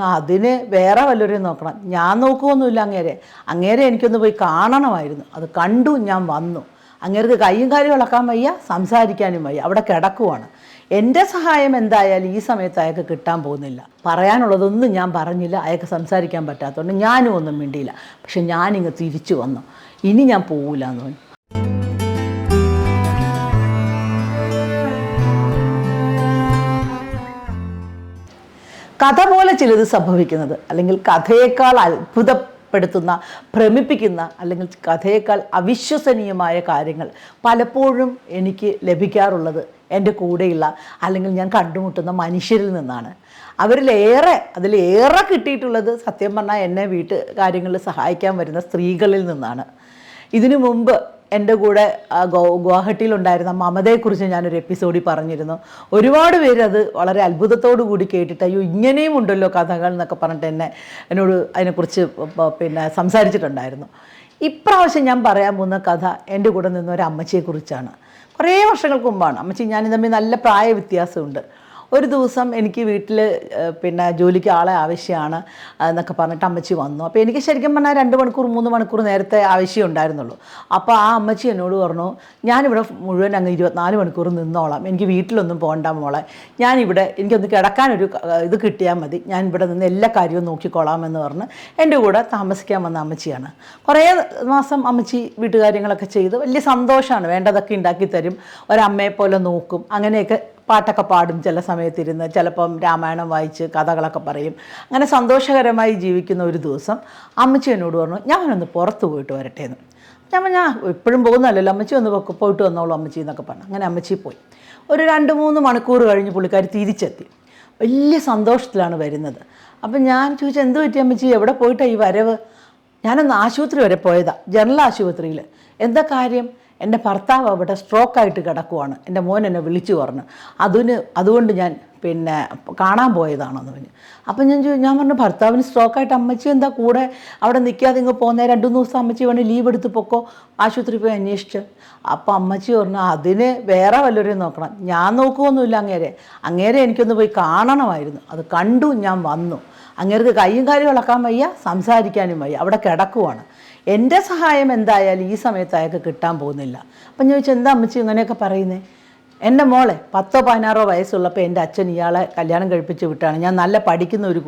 അതിന് വേറെ വല്ലവരെയും നോക്കണം. ഞാൻ നോക്കുമൊന്നുമില്ല അങ്ങേരെ. അങ്ങേരെ എനിക്കൊന്ന് പോയി കാണണമായിരുന്നു. അത് കണ്ടു ഞാൻ വന്നു. അങ്ങേർക്ക് കൈയും കാര്യം ഇളക്കാൻ വയ്യ സംസാരിക്കാനും വയ്യ. അവിടെ കിടക്കുവാണ്. എന്റെ സഹായം എന്തായാലും ഈ സമയത്ത് അയാൾക്ക് കിട്ടാൻ പോകുന്നില്ല. പറയാനുള്ളതൊന്നും ഞാൻ പറഞ്ഞില്ല. അയാൾക്ക് സംസാരിക്കാൻ പറ്റാത്തതുകൊണ്ട് ഞാനും ഒന്നും മിണ്ടിയില്ല. പക്ഷെ ഞാനിങ്ങ് തിരിച്ചു വന്നു. ഇനി ഞാൻ പോവില്ല എന്ന് പറഞ്ഞു. കഥ പോലെ ചിലത് സംഭവിക്കുന്നത്. അല്ലെങ്കിൽ കഥയേക്കാൾ അത്ഭുത പ്പെടുത്തുന്ന ഭ്രമിപ്പിക്കുന്ന അല്ലെങ്കിൽ കഥയേക്കാൾ അവിശ്വസനീയമായ കാര്യങ്ങൾ പലപ്പോഴും എനിക്ക് ലഭിക്കാറുള്ളത് എന്റെ കൂടെയുള്ള അല്ലെങ്കിൽ ഞാൻ കണ്ടുമുട്ടുന്ന മനുഷ്യരിൽ നിന്നാണ്. അവരിലേറെ അതിലേറെ കിട്ടിയിട്ടുള്ളത് സത്യം പറഞ്ഞാൽ എന്നെ വീട്ട് കാര്യങ്ങളിൽ സഹായിക്കാൻ വരുന്ന സ്ത്രീകളിൽ നിന്നാണ്. ഇതിനു മുമ്പ് എന്റെ കൂടെ ഗുവാഹട്ടിയിലുണ്ടായിരുന്ന മമതയെക്കുറിച്ച് ഞാനൊരു എപ്പിസോഡിൽ പറഞ്ഞിരുന്നു. ഒരുപാട് പേര് അത് വളരെ അത്ഭുതത്തോടു കൂടി കേട്ടിട്ട് അയ്യോ ഇങ്ങനെയും ഉണ്ടല്ലോ കഥകൾ എന്നൊക്കെ പറഞ്ഞിട്ട് എന്നെ എന്നോട് അതിനെക്കുറിച്ച് പിന്നെ സംസാരിച്ചിട്ടുണ്ടായിരുന്നു. ഇപ്രാവശ്യം ഞാൻ പറയാൻ പോകുന്ന കഥ എന്റെ കൂടെ നിന്ന ഒരു അമ്മച്ചിയെക്കുറിച്ചാണ്. കുറേ വർഷങ്ങൾക്ക് മുമ്പാണ്. അമ്മച്ചി ഞാൻ തമ്മിൽ നല്ല പ്രായ വ്യത്യാസമുണ്ട് ഒരു ദിവസം എനിക്ക് വീട്ടിൽ പിന്നെ ജോലിക്ക് ആളെ ആവശ്യമാണ് എന്നൊക്കെ പറഞ്ഞിട്ട് അമ്മച്ചി വന്നു. അപ്പോൾ എനിക്ക് ശരിക്കും പറഞ്ഞാൽ രണ്ട് മണിക്കൂർ മൂന്ന് മണിക്കൂർ നേരത്തെ ആവശ്യം ഉണ്ടായിരുന്നുള്ളൂ. അപ്പോൾ ആ അമ്മച്ചി എന്നോട് പറഞ്ഞു ഞാനിവിടെ മുഴുവൻ അങ്ങ് ഇരുപത്തിനാല് മണിക്കൂർ നിന്നോളാം. എനിക്ക് വീട്ടിലൊന്നും പോകണ്ട മോളെ. ഞാനിവിടെ എനിക്കൊന്ന് കിടക്കാനൊരു ഇത് കിട്ടിയാൽ മതി. ഞാൻ ഇവിടെ നിന്ന് എല്ലാ കാര്യവും നോക്കിക്കോളാം എന്ന് പറഞ്ഞ് എന്റെ കൂടെ താമസിക്കാൻ വന്ന അമ്മച്ചിയാണ്. കുറേ മാസം അമ്മച്ചി വീട്ടുകാര്യങ്ങളൊക്കെ ചെയ്ത് വലിയ സന്തോഷമാണ്. വേണ്ടതൊക്കെ ഉണ്ടാക്കി തരും. ഒരമ്മയെ പോലെ നോക്കും. അങ്ങനെയൊക്കെ പാട്ടൊക്കെ പാടും ചില സമയത്തിരുന്ന് ചിലപ്പം രാമായണം വായിച്ച് കഥകളൊക്കെ പറയും. അങ്ങനെ സന്തോഷകരമായി ജീവിക്കുന്ന ഒരു ദിവസം അമ്മച്ചി എന്നോട് പറഞ്ഞു ഞാനൊന്ന് പുറത്ത് പോയിട്ട് വരട്ടെ എന്ന്. ഞാൻ ഞാൻ എപ്പോഴും പോകുന്നല്ലല്ലോ അമ്മച്ചി ഒന്ന് പോയിട്ട് വന്നോളൂ അമ്മച്ചി എന്നൊക്കെ പറഞ്ഞു. അങ്ങനെ അമ്മച്ചി പോയി. ഒരു രണ്ട് മൂന്ന് മണിക്കൂർ കഴിഞ്ഞ് പുള്ളിക്കാരി തിരിച്ചെത്തി. വലിയ സന്തോഷത്തിലാണ് വരുന്നത്. അപ്പം ഞാൻ ചോദിച്ചു എന്ത് പറ്റി അമ്മച്ചി? എവിടെ പോയിട്ടാണ് ഈ വരവ്? ഞാനൊന്ന് ആശുപത്രി വരെ പോയതാണ് ജനറൽ ആശുപത്രിയിൽ എന്താ കാര്യം? എന്റെ ഭർത്താവ് അവിടെ സ്ട്രോക്കായിട്ട് കിടക്കുവാണ്. എന്റെ മോൻ എന്നെ വിളിച്ചു പറഞ്ഞു. അതിന് അതുകൊണ്ട് ഞാൻ പിന്നെ കാണാൻ പോയതാണെന്ന് പറഞ്ഞു. അപ്പം ഞാൻ ഞാൻ പറഞ്ഞു ഭർത്താവിന് സ്ട്രോക്കായിട്ട് അമ്മച്ചി എന്താ കൂടെ അവിടെ നിൽക്കാതെ ഇങ്ങ് പോകുന്നേ രണ്ട് മൂന്ന് ദിവസം അമ്മച്ചി വേണേൽ ലീവ് എടുത്ത് പൊക്കോ? ആശുപത്രി പോയി അന്വേഷിച്ച്. അപ്പം അമ്മച്ചി പറഞ്ഞു അതിന് വേറെ വല്ലവരെയും നോക്കണം. ഞാൻ നോക്കുമൊന്നുമില്ല അങ്ങേരെ. അങ്ങേരെ എനിക്കൊന്ന് പോയി കാണണമായിരുന്നു. അത് കണ്ടു ഞാൻ വന്നു. അങ്ങേർക്ക് കൈയും കാലും ഇളക്കാൻ വയ്യ സംസാരിക്കാനും വയ്യ. അവിടെ കിടക്കുവാണ്. എന്റെ സഹായം എന്തായാലും ഈ സമയത്ത് അയാൾക്ക് കിട്ടാൻ പോകുന്നില്ല. അപ്പം ഞാൻ എന്താ അമ്മച്ചി ഇങ്ങനെയൊക്കെ പറയുന്നേ? എന്റെ മോളെ പത്തോ പതിനാറോ വയസ്സുള്ളപ്പോൾ എന്റെ അച്ഛൻ ഇയാളെ കല്യാണം കഴിപ്പിച്ച് വിട്ടാണ്. ഞാൻ നല്ല പഠിക്കുന്ന ഒരു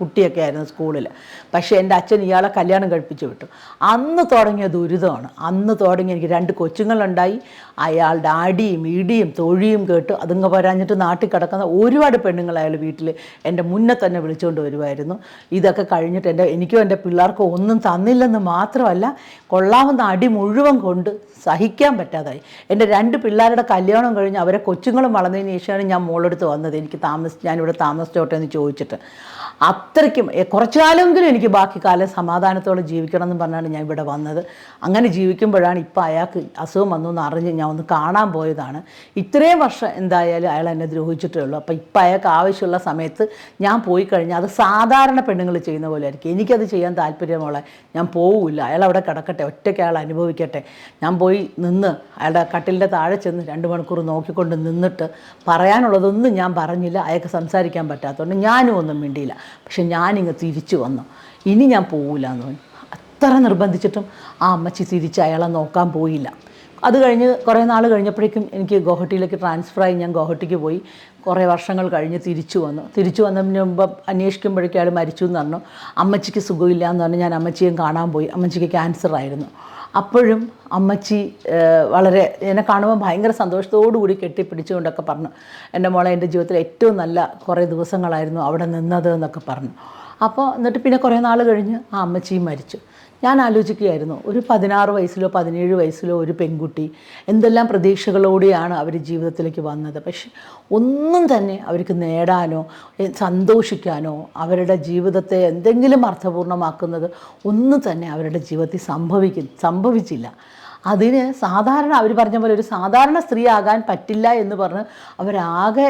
കുട്ടിയൊക്കെ ആയിരുന്നു സ്കൂളിൽ പക്ഷേ എന്റെ അച്ഛൻ ഇയാളെ കല്യാണം കഴിപ്പിച്ച് വിട്ടു. അന്ന് തുടങ്ങിയ ദുരിതമാണ്. അന്ന് തുടങ്ങി എനിക്ക് രണ്ട് കൊച്ചുങ്ങളുണ്ടായി. അയാളുടെ അടിയും ഇടിയും തൊഴിയും കേട്ട് അതുങ്ങ പരാഞ്ഞിട്ട് നാട്ടിൽ കിടക്കുന്ന ഒരുപാട് പെണ്ണുങ്ങൾ അയാൾ വീട്ടിൽ എന്റെ മുന്നേ തന്നെ വിളിച്ചുകൊണ്ട് വരുമായിരുന്നു ഇതൊക്കെ കഴിഞ്ഞിട്ട് എന്റെ എനിക്കും എന്റെ പിള്ളേർക്കും ഒന്നും തന്നില്ലെന്ന് മാത്രമല്ല കൊള്ളാവുന്ന അടി മുഴുവൻ കൊണ്ട് സഹിക്കാൻ പറ്റാതായി. എന്റെ രണ്ട് പിള്ളേരുടെ കല്യാണം കഴിഞ്ഞ് അവരെ കൊച്ചുങ്ങളും വളർന്നതിന് ശേഷമാണ് ഞാൻ മോളെടുത്ത് വന്നത്. എനിക്ക് താമസി ഞാനിവിടെ താമസിച്ചോട്ടെ എന്ന് ചോദിച്ചിട്ട്. അത്രയ്ക്കും കുറച്ചു കാലമെങ്കിലും എനിക്ക് ബാക്കി കാലം സമാധാനത്തോടെ ജീവിക്കണം എന്ന് പറഞ്ഞാണ് ഞാൻ ഇവിടെ വന്നത്. അങ്ങനെ ജീവിക്കുമ്പോഴാണ് ഇപ്പോൾ അയാൾക്ക് അസുഖം വന്നു എന്ന് അറിഞ്ഞ് ഞാൻ ഒന്ന് കാണാൻ പോയതാണ്. ഇത്രയും വർഷം എന്തായാലും അയാൾ എന്നെ ദ്രോഹിച്ചിട്ടേ ഉള്ളൂ അപ്പോൾ ഇപ്പം അയാൾക്ക് ആവശ്യമുള്ള സമയത്ത് ഞാൻ പോയി കഴിഞ്ഞാൽ അത് സാധാരണ പെണ്ണുങ്ങൾ ചെയ്യുന്ന പോലെ ആയിരിക്കും എനിക്കത് ചെയ്യാൻ താല്പര്യമുള്ള ഞാൻ പോവില്ല. അയാൾ അവിടെ കിടക്കട്ടെ ഒറ്റയ്ക്ക് അയാൾ അനുഭവിക്കട്ടെ. ഞാൻ പോയി നിന്ന് അയാളുടെ കട്ടിലിന്റെ താഴെ ചെന്ന് രണ്ട് മണിക്കൂർ നോക്കിക്കൊണ്ട് നിന്നിട്ട് പറയാനുള്ളതൊന്നും ഞാൻ പറഞ്ഞില്ല. അയാൾക്ക് സംസാരിക്കാൻ പറ്റാത്തതുകൊണ്ട് ഞാനും ഒന്നും മിണ്ടിയില്ല. പക്ഷെ ഞാനിങ്ങ് തിരിച്ചു വന്നു. ഇനി ഞാൻ പോവില്ല എന്ന് പറഞ്ഞു. അത്ര നിർബന്ധിച്ചിട്ടും ആ അമ്മച്ചി തിരിച്ച് അയാളെ നോക്കാൻ പോയില്ല. അത് കഴിഞ്ഞ് കുറേ നാൾ കഴിഞ്ഞപ്പോഴേക്കും എനിക്ക് ഗോഹട്ടിയിലേക്ക് ട്രാൻസ്ഫർ ആയി ഞാൻ ഗോഹട്ടിക്ക് പോയി. കുറേ വർഷങ്ങൾ കഴിഞ്ഞ് തിരിച്ചു വന്നു. തിരിച്ചു വന്നതിന് മുമ്പ് അന്വേഷിക്കുമ്പോഴേക്കും അയാൾ മരിച്ചു എന്ന് പറഞ്ഞു. അമ്മച്ചിക്ക് സുഖമില്ല എന്ന് പറഞ്ഞു. ഞാൻ അമ്മച്ചിയും കാണാൻ പോയി. അമ്മച്ചിക്ക് ക്യാൻസർ ആയിരുന്നു. അപ്പോഴും അമ്മച്ചി വളരെ എന്നെ കാണുമ്പോൾ ഭയങ്കര സന്തോഷത്തോടു കൂടി കെട്ടിപ്പിടിച്ചുകൊണ്ടൊക്കെ പറഞ്ഞു. എന്റെ മോളെ എന്റെ ജീവിതത്തിൽ ഏറ്റവും നല്ല കുറേ ദിവസങ്ങളായിരുന്നു അവിടെ നിന്നത് എന്നൊക്കെ പറഞ്ഞു. അപ്പോൾ എന്നിട്ട് പിന്നെ കുറേ നാൾ കഴിഞ്ഞ് ആ അമ്മച്ചിയും മരിച്ചു. ഞാൻ ആലോചിക്കുകയായിരുന്നു ഒരു പതിനാറ് വയസ്സിലോ പതിനേഴ് വയസ്സിലോ ഒരു പെൺകുട്ടി എന്തെല്ലാം പ്രതീക്ഷകളോടെയാണ് അവർ ജീവിതത്തിലേക്ക് വന്നത്. പക്ഷെ ഒന്നും തന്നെ അവർക്ക് നേടാനോ സന്തോഷിക്കാനോ അവരുടെ ജീവിതത്തെ എന്തെങ്കിലും അർത്ഥപൂർണമാക്കുന്നത് ഒന്നും തന്നെ അവരുടെ ജീവിതത്തിൽ സംഭവിക്കും സംഭവിച്ചില്ല. അതിന് സാധാരണ അവർ പറഞ്ഞ പോലെ ഒരു സാധാരണ സ്ത്രീ ആകാൻ പറ്റില്ല എന്ന് പറഞ്ഞ് അവരാകെ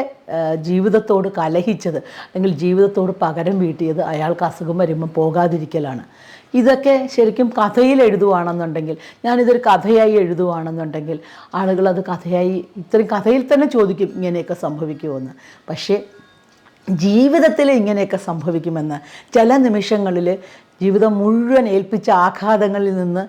ജീവിതത്തോട് കലഹിച്ചത് അല്ലെങ്കിൽ ജീവിതത്തോട് പകരം വീട്ടിയത് അയാൾക്ക് അസുഖം വരുമ്പം പോകാതിരിക്കലാണ്. ഇതൊക്കെ ശരിക്കും കഥയിൽ എഴുതുവാണെന്നുണ്ടെങ്കിൽ ഞാനിതൊരു കഥയായി എഴുതുവാണെന്നുണ്ടെങ്കിൽ ആളുകൾ അത് കഥയായി ഇത്രയും കഥയിൽ തന്നെ ചോദിക്കും ഇങ്ങനെയൊക്കെ സംഭവിക്കുമെന്ന് പക്ഷേ ജീവിതത്തിൽ ഇങ്ങനെയൊക്കെ സംഭവിക്കുമെന്ന് ചില നിമിഷങ്ങളിൽ ജീവിതം മുഴുവൻ ഏൽപ്പിച്ച ആഘാതങ്ങളിൽ നിന്ന്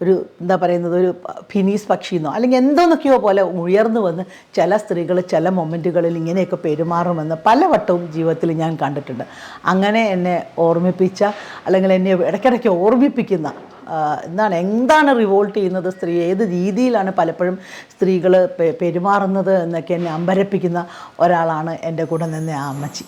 ഒരു എന്താ പറയുന്നത് ഒരു ഫിനീസ് പക്ഷിന്നോ അല്ലെങ്കിൽ എന്തോന്നൊക്കെയോ പോലെ ഉയർന്നു വന്ന് ചില സ്ത്രീകൾ ചില മൊമെന്റുകളിൽ ഇങ്ങനെയൊക്കെ പെരുമാറുമെന്ന് പലവട്ടവും ജീവിതത്തിൽ ഞാൻ കണ്ടിട്ടുണ്ട്. അങ്ങനെ എന്നെ ഓർമ്മിപ്പിച്ച അല്ലെങ്കിൽ എന്നെ ഇടയ്ക്കിടയ്ക്ക് ഓർമ്മിപ്പിക്കുന്ന എന്താണ് എന്താണ് റിവോൾട്ട് ചെയ്യുന്നത് സ്ത്രീ ഏത് രീതിയിലാണ് പലപ്പോഴും സ്ത്രീകൾ പെരുമാറുന്നത് എന്നൊക്കെ എന്നെ അമ്പരപ്പിക്കുന്ന ഒരാളാണ് എന്റെ കൂടെ നിന്ന ആ അമ്മച്ചി.